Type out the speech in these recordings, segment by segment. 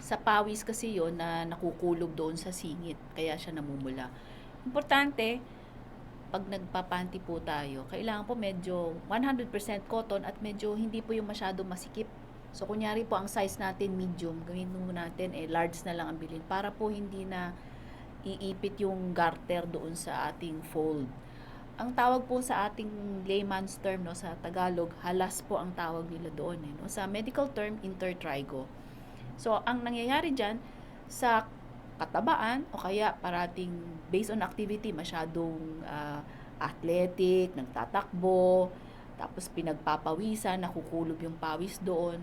Sa pawis kasi yon na nakukulog doon sa singit, kaya siya namumula. Importante, pag nagpapanti po tayo, kailangan po medyo 100% cotton at medyo hindi po yung masyado masikip. So, kunyari po, ang size natin medium, gawin mo natin, eh, large na lang ang bilhin para po hindi na iipit yung garter doon sa ating fold. Ang tawag po sa ating layman's term no sa Tagalog, halas po ang tawag nila doon eh, no. Sa medical term, intertrigo. So, ang nangyayari diyan sa katabaan o kaya parating based on activity masyadong ah, athletic, nagtatakbo, tapos pinagpapawisan, nakukulob yung pawis doon,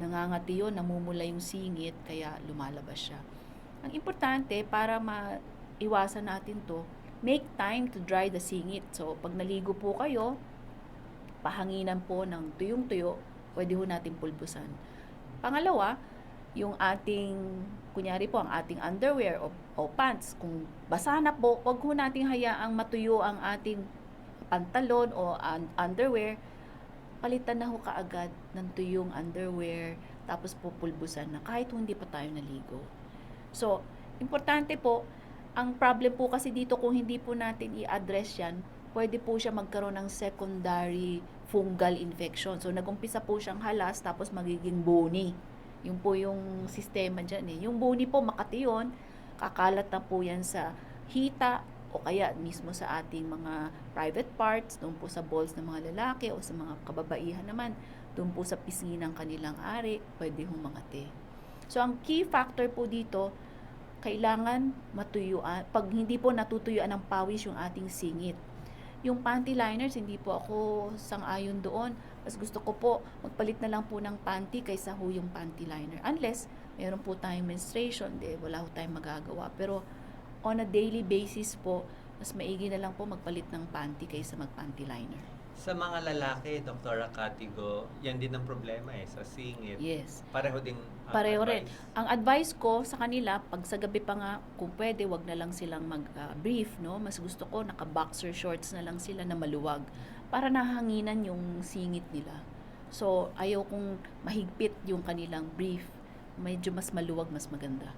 nangangati yun, namumula yung singit, kaya lumalabas siya. Ang importante, para maiwasan natin to, make time to dry the singit. So, pag naligo po kayo, pahanginan po ng tuyong-tuyo, pwede ho natin pulbusan. Pangalawa, yung ating, kunyari po, ang ating underwear o, o pants, kung basa na po, wag ho nating hayaang matuyo ang ating pantalon o un- underwear, palitan na ho kaagad ng tuyong underwear, tapos po pulbusan na kahit hindi pa tayo naligo. So, importante po, ang problem po kasi dito kung hindi po natin i-address yan, pwede po siya magkaroon ng secondary fungal infection. So, nagumpisa po siyang halas tapos magiging bony. Yung po yung sistema dyan eh. Yung bony po, makati yun, kakalat na po yan sa hita o kaya mismo sa ating mga private parts, doon po sa balls ng mga lalaki o sa mga kababaihan naman, doon po sa pisngi ng kanilang ari, pwede humangati. So, ang key factor po dito, kailangan matuyuan. Pag hindi po natutuyuan ng pawis yung ating singit. Yung panty liners, hindi po ako sang-ayon doon. Mas gusto ko po, magpalit na lang po ng panty kaysa ho yung panty liner. Unless, meron po tayong menstruation, de, wala ho tayong magagawa. Pero, on a daily basis po, mas maigi na lang po magpalit ng panty kaysa mag-panty liner. Sa mga lalaki, Dr. Katigo, yan din ang problema eh, sa singit. Yes. Pareho ding ah, Pareho rin. advice. Ang advice ko sa kanila, pag sa gabi pa nga, kung pwede, wag na lang silang mag-brief, no? Mas gusto ko, naka-boxer shorts na lang sila na maluwag para nahanginan yung singit nila. So, ayaw kong mahigpit yung kanilang brief. Medyo mas maluwag, mas maganda.